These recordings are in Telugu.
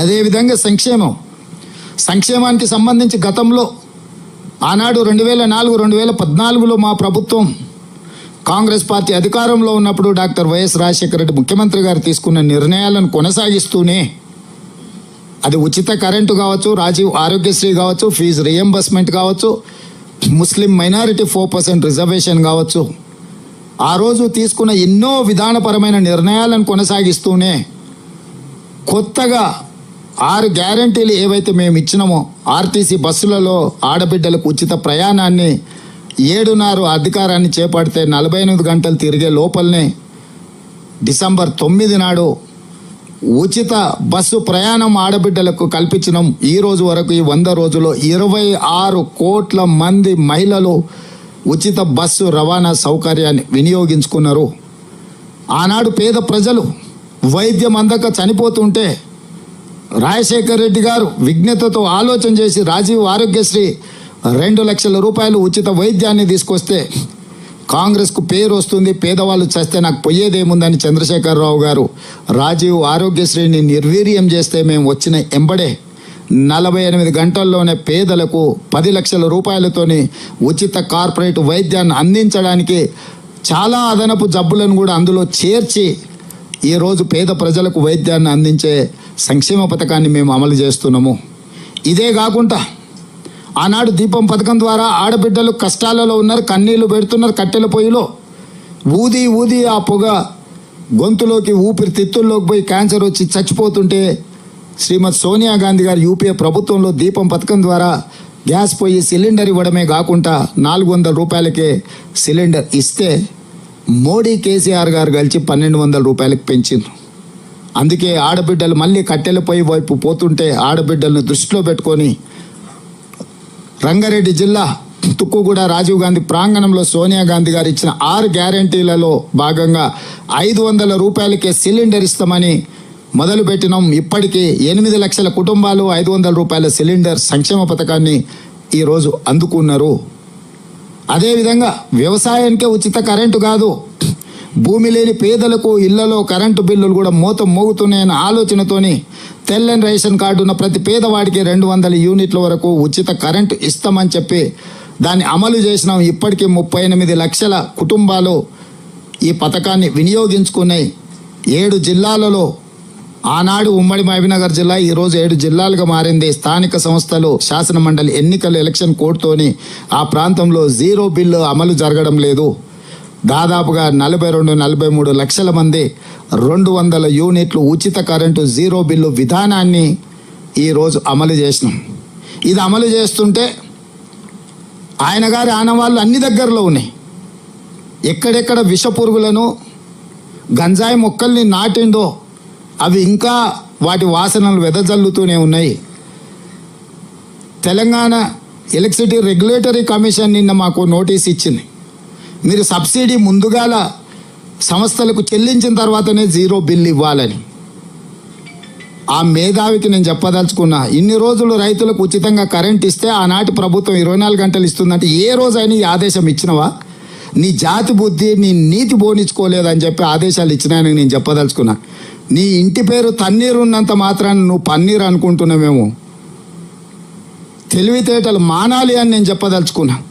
అదేవిధంగా సంక్షేమం. సంక్షేమానికి సంబంధించి గతంలో ఆనాడు రెండు వేల నాలుగు రెండు వేల పద్నాలుగులో మా ప్రభుత్వం కాంగ్రెస్ పార్టీ అధికారంలో ఉన్నప్పుడు డాక్టర్ వైఎస్ రాజశేఖర రెడ్డి ముఖ్యమంత్రి గారు తీసుకున్న నిర్ణయాలను కొనసాగిస్తూనే అది ఉచిత కరెంటు కావచ్చు రాజీవ్ ఆరోగ్యశ్రీ కావచ్చు ఫీజు రియంబర్స్మెంట్ కావచ్చు Muslim minority four percent reservation కావచ్చు. ఆ రోజు తీసుకున్న ఎన్నో విధానపరమైన నిర్ణయాలను కొనసాగిస్తూనే కొత్తగా ఆరు గ్యారంటీలు ఏవైతే మేము ఇచ్చినామో ఆర్టీసీ బస్సులలో ఆడబిడ్డలకు ఉచిత ప్రయాణాన్ని ఏడున్నర అధికారాన్ని చేపడితే నలభై ఎనిమిది గంటలు తిరిగే లోపలనే డిసెంబర్ తొమ్మిది నాడు ఉచిత బస్సు ప్రయాణం ఆడబిడ్డలకు కల్పించినాం. ఈ రోజు వరకు ఈ వంద రోజుల్లో ఇరవై ఆరు కోట్ల మంది మహిళలు ఉచిత బస్సు రవాణా సౌకర్యాన్ని వినియోగించుకున్నారు. ఆనాడు పేద ప్రజలు వైద్యం అందక చనిపోతుంటే రాజశేఖర్ రెడ్డి గారు విజ్ఞతతో ఆలోచన చేసి రాజీవ్ ఆరోగ్యశ్రీ రెండు లక్షల రూపాయలు ఉచిత వైద్యాన్ని తీసుకొస్తే కాంగ్రెస్కు పేరు వస్తుంది పేదవాళ్ళు చస్తే నాకు పోయేదేముందని చంద్రశేఖరరావు గారు రాజీవ్ ఆరోగ్యశ్రీని నిర్వీర్యం చేస్తే మేము వచ్చిన ఎంబడే నలభై ఎనిమిది గంటల్లోనే పేదలకు పది లక్షల రూపాయలతోని ఉచిత కార్పొరేట్ వైద్యాన్ని అందించడానికి చాలా అదనపు జబ్బులను కూడా అందులో చేర్చి ఈరోజు పేద ప్రజలకు వైద్యాన్ని అందించే సంక్షేమ పథకాన్ని మేము అమలు చేస్తున్నాము. ఇదే కాకుండా ఆనాడు దీపం పథకం ద్వారా ఆడబిడ్డలు కష్టాలలో ఉన్నారు కన్నీళ్ళు పెడుతున్నారు కట్టెల పొయ్యిలో ఊది ఊది ఆ పొగ గొంతులోకి ఊపిరి తిత్తుల్లోకి పోయి క్యాన్సర్ వచ్చి చచ్చిపోతుంటే శ్రీమతి సోనియా గాంధీ గారు యూపీఏ ప్రభుత్వంలో దీపం పథకం ద్వారా గ్యాస్ పొయ్యి సిలిండర్ ఇవ్వడమే కాకుండా నాలుగు వందల రూపాయలకే సిలిండర్ ఇస్తే మోడీ కేసీఆర్ గారు కలిసి పన్నెండు వందల రూపాయలకు పెంచింది అందుకే ఆడబిడ్డలు మళ్ళీ కట్టెల పొయ్యి వైపు పోతుంటే ఆడబిడ్డలను దృష్టిలో పెట్టుకొని రంగారెడ్డి జిల్లా తుక్కుగూడ రాజీవ్ గాంధీ ప్రాంగణంలో సోనియా గాంధీ గారు ఇచ్చిన ఆరు గ్యారంటీలలో భాగంగా ఐదు వందల రూపాయలకే సిలిండర్ ఇస్తామని మొదలుపెట్టినాం ఇప్పటికీ ఎనిమిది లక్షల కుటుంబాలు ఐదు వందల రూపాయల సిలిండర్ సంక్షేమ పథకాన్ని ఈరోజు అందుకున్నారు. అదేవిధంగా వ్యవసాయానికే ఉచిత కరెంటు కాదు. భూమి లేని పేదలకు ఇళ్ళలో కరెంటు బిల్లులు కూడా మూత మోగుతున్నాయన్న ఆలోచనతోని తెల్లని రేషన్ కార్డు ఉన్న ప్రతి పేదవాడికి రెండు వందల యూనిట్ల వరకు ఉచిత కరెంటు ఇస్తామని చెప్పి దాన్ని అమలు చేసినాం. ఇప్పటికీ ముప్పై ఎనిమిది లక్షల కుటుంబాలు ఈ పథకాన్ని వినియోగించుకున్నాయి. ఏడు జిల్లాలలో ఆనాడు ఉమ్మడి మహబీనగర్ జిల్లా ఈరోజు ఏడు జిల్లాలుగా మారింది. స్థానిక సంస్థలు శాసన మండలి ఎన్నికల ఎలక్షన్ కోడ్తోని ఆ ప్రాంతంలో జీరో బిల్లు అమలు జరగడం లేదు. దాదాపుగా నలభై రెండు నలభై మూడు లక్షల మంది రెండు వందల యూనిట్లు ఉచిత కరెంటు జీరో బిల్లు విధానాన్ని ఈరోజు అమలు చేసినాం. ఇది అమలు చేస్తుంటే ఆయన గారి ఆనవాళ్ళు అన్ని దగ్గరలో ఉన్నాయి. ఎక్కడెక్కడ విష పురుగులను గంజాయి మొక్కల్ని నాటిండో అవి ఇంకా వాటి వాసనలు వెదజల్లుతూనే ఉన్నాయి. తెలంగాణ ఎలక్ట్రిసిటీ రెగ్యులేటరీ కమిషన్ నిన్న మాకు నోటీస్ ఇచ్చింది. మీరు సబ్సిడీ ముందుగాల సంస్థలకు చెల్లించిన తర్వాతనే జీరో బిల్ ఇవ్వాలని. ఆ మేధావికి నేను చెప్పదలుచుకున్నా ఇన్ని రోజులు రైతులకు ఉచితంగా కరెంట్ ఇస్తే ఆనాటి ప్రభుత్వం ఇరవై నాలుగు గంటలు ఇస్తుందంటే ఏ రోజైనా ఈ ఆదేశం ఇచ్చినవా? నీ జాతి బుద్ధి నీ నీతి బోనించుకోలేదని చెప్పి ఆదేశాలు ఇచ్చినాయని నేను చెప్పదలుచుకున్నా. నీ ఇంటి పేరు తన్నీరు ఉన్నంత మాత్రాన్ని నువ్వు పన్నీరు అనుకుంటున్నామేమో తెలివితేటలు మానాలి అని నేను చెప్పదలుచుకున్నా.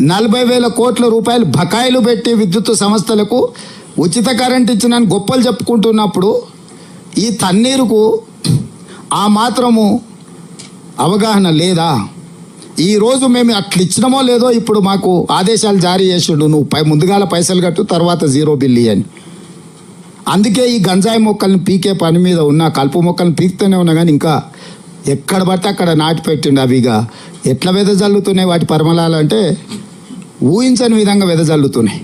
నలభై వేల కోట్ల రూపాయలు బకాయిలు పెట్టి విద్యుత్ సంస్థలకు ఉచిత కరెంట్ ఇచ్చిన గొప్పలు చెప్పుకుంటున్నప్పుడు ఈ తన్నీరుకు ఆ మాత్రము అవగాహన లేదా? ఈరోజు మేము అట్లా ఇచ్చినామో లేదో ఇప్పుడు మాకు ఆదేశాలు జారీ చేసిండు. నువ్వు పై ముందుగాల పైసలు కట్టు తర్వాత జీరో బిల్లి అని అందుకే ఈ గంజాయి మొక్కల్ని పీకే పని మీద ఉన్న కలుపు మొక్కలను పీకుతూనే ఉన్నా కానీ ఇంకా ఎక్కడ పడితే అక్కడ నాటి పెట్టిండు అవిగా ఎట్లా వెదజల్లుతున్నాయి వాటి పరిమళాలు అంటే ఊహించని విధంగా వెదజల్లుతున్నాయి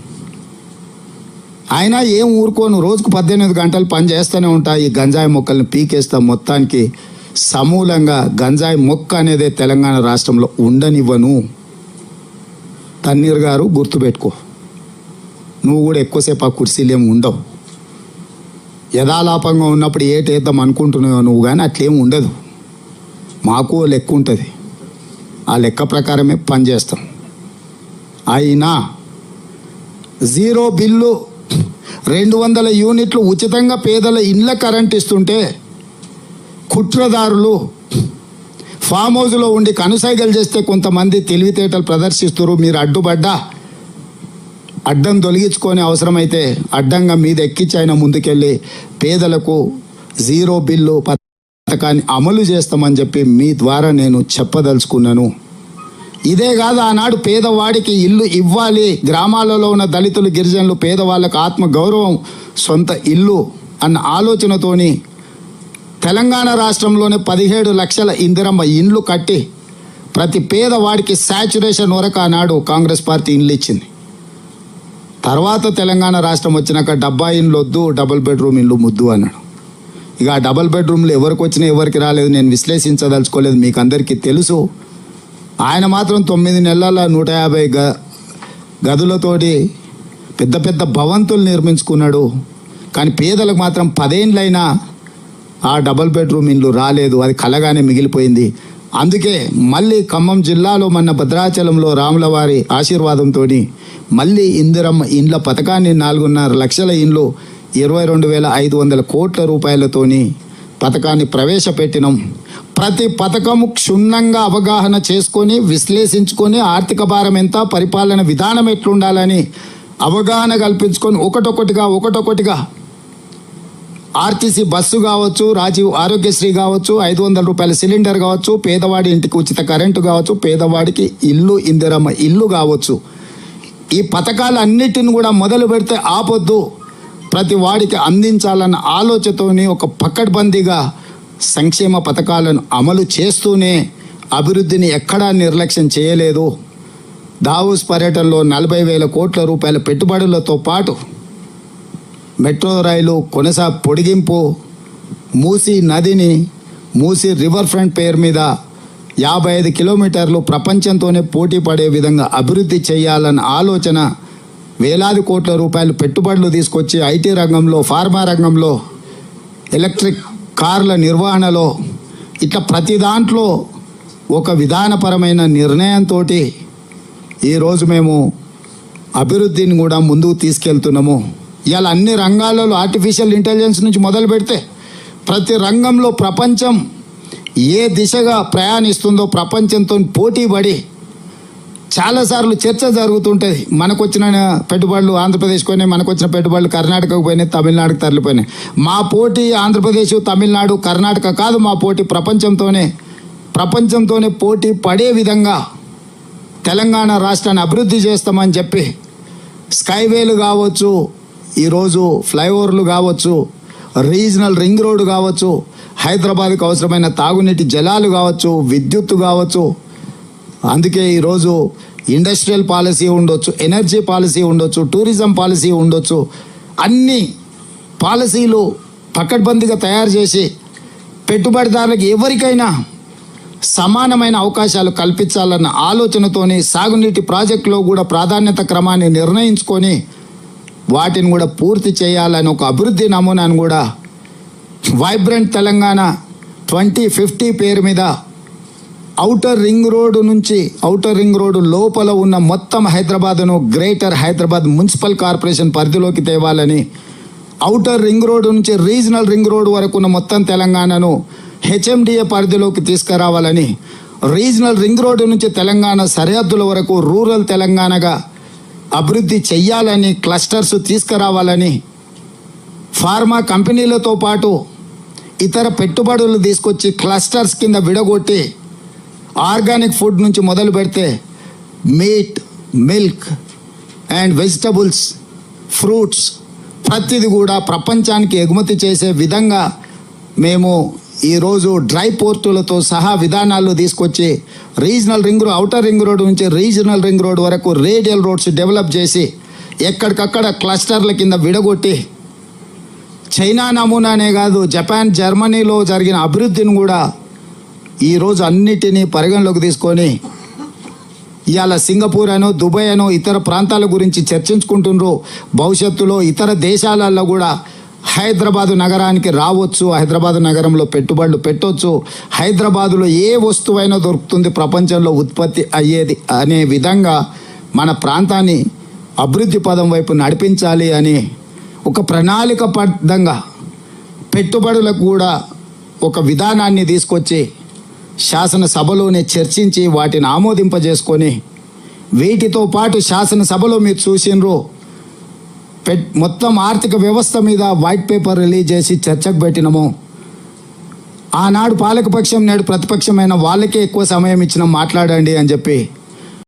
అయినా ఏం ఊరుకోను రోజుకు పద్దెనిమిది గంటలు పని చేస్తూనే ఉంటా ఈ గంజాయి మొక్కల్ని పీకేస్తాం మొత్తానికి సమూలంగా గంజాయి మొక్క అనేది తెలంగాణ రాష్ట్రంలో ఉండనివ్వను. తన్నీర్ గారు గుర్తుపెట్టుకో. నువ్వు కూడా ఎక్కువసేపు ఆ కుర్చీలు ఏమి ఉండవు. యథాలాపంగా ఉన్నప్పుడు ఏటేద్దాం అనుకుంటున్నావు నువ్వు కానీ అట్లేం ఉండదు. మాకు లెక్క ఉంటుంది. ఆ లెక్క ప్రకారమే పని చేస్తాం అయినా జీరో బిల్లు రెండు వందల యూనిట్లు ఉచితంగా పేదల ఇండ్ల కరెంట్ ఇస్తుంటే కుట్రదారులు ఫామ్ హౌస్లో ఉండి కనుసైగలు చేస్తే కొంతమంది తెలివితేటలు ప్రదర్శిస్తారు మీరు అడ్డుపడ్డా. అడ్డం తొలగించుకొని అవసరమైతే అడ్డంగా మీద ఎక్కించి ఆయన ముందుకెళ్ళి పేదలకు జీరో బిల్లు పథకాన్ని అమలు చేస్తామని చెప్పి మీ ద్వారా నేను చెప్పదలుచుకున్నాను. ఇదే కాదు ఆనాడు పేదవాడికి ఇల్లు ఇవ్వాలి. గ్రామాలలో ఉన్న దళితులు గిరిజనులు పేదవాళ్ళకు ఆత్మ గౌరవం సొంత ఇల్లు అన్న ఆలోచనతోని తెలంగాణ రాష్ట్రంలోనే పదిహేడు లక్షల ఇందిరమ్మ ఇండ్లు కట్టి ప్రతి పేదవాడికి శాచురేషన్ వరకు ఆనాడు కాంగ్రెస్ పార్టీ ఇండ్లు ఇచ్చింది. తర్వాత తెలంగాణ రాష్ట్రం వచ్చినాక డబ్బా ఇండ్లు వద్దు డబుల్ బెడ్రూమ్ ఇల్లు ముద్దు అన్నాడు. ఇక ఆ డబుల్ బెడ్రూమ్లు ఎవరికి వచ్చినా ఎవరికి రాలేదు నేను విశ్లేషించదలుచుకోలేదు మీకు అందరికీ తెలుసు. ఆయన మాత్రం తొమ్మిది నెలల నూట యాభై గ గదులతోటి పెద్ద పెద్ద భవంతులు నిర్మించుకున్నాడు. కానీ పేదలకు మాత్రం పదేండ్లైనా ఆ డబుల్ బెడ్రూమ్ ఇల్లు రాలేదు అది కలగానే మిగిలిపోయింది. అందుకే మళ్ళీ ఖమ్మం జిల్లాలో మన భద్రాచలంలో రాములవారి ఆశీర్వాదంతో మళ్ళీ ఇందిరమ్మ ఇండ్ల పథకాన్ని నాలుగున్నర లక్షల ఇండ్లు ఇరవై రెండు వేల ఐదు వందల కోట్ల రూపాయలతోని పథకాన్ని ప్రవేశపెట్టినాం. ప్రతి పథకము క్షుణ్ణంగా అవగాహన చేసుకొని విశ్లేషించుకొని ఆర్థిక భారం ఎంత పరిపాలన విధానం ఎట్లుండాలని అవగాహన కల్పించుకొని ఒకటొకటిగా ఒకటొకటిగా ఆర్టీసీ బస్సు కావచ్చు రాజీవ్ ఆరోగ్యశ్రీ కావచ్చు ఐదు వందల రూపాయల సిలిండర్ కావచ్చు పేదవాడి ఇంటికి ఉచిత కరెంటు కావచ్చు పేదవాడికి ఇల్లు ఇందిరమ్మ ఇల్లు కావచ్చు. ఈ పథకాలన్నిటిని కూడా మొదలు పెడితే ఆపొద్దు. ప్రతి వాడికి అందించాలన్న ఆలోచనతోని ఒక పక్కడ్బందీగా సంక్షేమ పథకాలను అమలు చేస్తూనే అభివృద్ధిని ఎక్కడా నిర్లక్ష్యం చేయలేదు. దావూస్ పర్యటనలో నలభై వేల కోట్ల రూపాయల పెట్టుబడులతో పాటు మెట్రో రైలు కొనసా పొడిగింపు మూసీ నదిని మూసీ రివర్ ఫ్రంట్ పేరు మీద యాభై ఐదు కిలోమీటర్లు ప్రపంచంతోనే పోటీ పడే విధంగా అభివృద్ధి చేయాలన్న ఆలోచన వేలాది కోట్ల రూపాయలు పెట్టుబడులు తీసుకొచ్చి ఐటీ రంగంలో ఫార్మా రంగంలో ఎలక్ట్రిక్ కార్ల నిర్వహణలో ఇట్లా ప్రతి దాంట్లో ఒక విధానపరమైన నిర్ణయంతో ఈరోజు మేము అభివృద్ధిని కూడా ముందుకు తీసుకెళ్తున్నాము. ఇవాళ అన్ని రంగాలలో ఆర్టిఫిషియల్ ఇంటెలిజెన్స్ నుంచి మొదలు పెడితే ప్రతి రంగంలో ప్రపంచం ఏ దిశగా ప్రయాణిస్తుందో ప్రపంచంతో పోటీ పడి చాలాసార్లు చర్చ జరుగుతుంటుంది. మనకు వచ్చిన పెట్టుబడులు ఆంధ్రప్రదేశ్ పోయినాయి మనకు వచ్చిన పెట్టుబడులు కర్ణాటకకు పోయినాయి తమిళనాడుకు తరలిపోయినాయి. మా పోటీ ఆంధ్రప్రదేశ్ తమిళనాడు కర్ణాటక కాదు మా పోటీ ప్రపంచంతోనే. ప్రపంచంతోనే పోటీ పడే విధంగా తెలంగాణ రాష్ట్రాన్ని అభివృద్ధి చేస్తామని చెప్పి స్కైవేలు కావచ్చు ఈరోజు ఫ్లైఓవర్లు కావచ్చు రీజనల్ రింగ్ రోడ్డు కావచ్చు హైదరాబాద్కు అవసరమైన తాగునీటి జలాలు కావచ్చు విద్యుత్తు కావచ్చు. అందుకే ఈరోజు ఇండస్ట్రియల్ పాలసీ ఉండొచ్చు ఎనర్జీ పాలసీ ఉండొచ్చు టూరిజం పాలసీ ఉండొచ్చు. అన్ని పాలసీలు పకడ్బందీగా తయారు చేసి పెట్టుబడిదారులకు ఎవరికైనా సమానమైన అవకాశాలు కల్పించాలన్న ఆలోచనతోని సాగునీటి ప్రాజెక్టులో కూడా ప్రాధాన్యత క్రమాన్ని నిర్ణయించుకొని వాటిని కూడా పూర్తి చేయాలని ఒక అభివృద్ధి నమూనాను కూడా వైబ్రెంట్ తెలంగాణ ట్వంటీ ఫిఫ్టీ పేరు మీద ఔటర్ రింగ్ రోడ్డు నుంచి ఔటర్ రింగ్ రోడ్డు లోపల ఉన్న మొత్తం హైదరాబాద్ను గ్రేటర్ హైదరాబాద్ మున్సిపల్ కార్పొరేషన్ పరిధిలోకి తేవాలని ఔటర్ రింగ్ రోడ్డు నుంచి రీజనల్ రింగ్ రోడ్డు వరకు ఉన్న మొత్తం తెలంగాణను హెచ్ఎండిఏ పరిధిలోకి తీసుకురావాలని రీజనల్ రింగ్ రోడ్డు నుంచి తెలంగాణ సరిహద్దుల వరకు రూరల్ తెలంగాణగా అభివృద్ధి చెయ్యాలని క్లస్టర్స్ తీసుకురావాలని ఫార్మా కంపెనీలతో పాటు ఇతర పెట్టుబడులు తీసుకొచ్చి క్లస్టర్స్ కింద విడగొట్టి ఆర్గానిక్ ఫుడ్ నుంచి మొదలు పెడితే meat milk and vegetables fruits ప్రతిది కూడా ప్రపంచానికి ఎగుమతి చేసే విధంగా మేము ఈరోజు డ్రై పోర్టులతో సహా విధానాలు తీసుకొచ్చి regional ring road outer ring road నుంచి రీజనల్ రింగ్ రోడ్ వరకు రేడియల్ రోడ్స్ డెవలప్ చేసి ఎక్కడికక్కడ క్లస్టర్ల కింద విడగొట్టి చైనా నమూనానే కాదు జపాన్ జర్మనీలో జరిగిన అభివృద్ధిని కూడా ఈరోజు అన్నిటినీ పరిగణలోకి తీసుకొని ఇవాళ సింగపూర్ అనో దుబాయ్ అనో ఇతర ప్రాంతాల గురించి చర్చించుకుంటుండ్రు. భవిష్యత్తులో ఇతర దేశాలలో కూడా హైదరాబాదు నగరానికి రావచ్చు హైదరాబాదు నగరంలో పెట్టుబడులు పెట్టొచ్చు. హైదరాబాదులో ఏ వస్తువైనా దొరుకుతుంది ప్రపంచంలో ఉత్పత్తి అయ్యేది అనే విధంగా మన ప్రాంతాన్ని అభివృద్ధి పదం వైపు నడిపించాలి అని ఒక ప్రణాళికబద్ధంగా పెట్టుబడులకు కూడా ఒక విధానాన్ని తీసుకొచ్చి శాసనసభలోనే చర్చించి వాటిని ఆమోదింపజేసుకొని వీటితో పాటు శాసనసభలో మీరు చూసినరు. మొత్తం ఆర్థిక వ్యవస్థ మీద వైట్ పేపర్ రిలీజ్ చేసి చర్చకు పెట్టినము. ఆనాడు పాలకపక్షం నేడు ప్రతిపక్షమైన వాళ్ళకే ఎక్కువ సమయం ఇచ్చిన మాట్లాడండి అని చెప్పి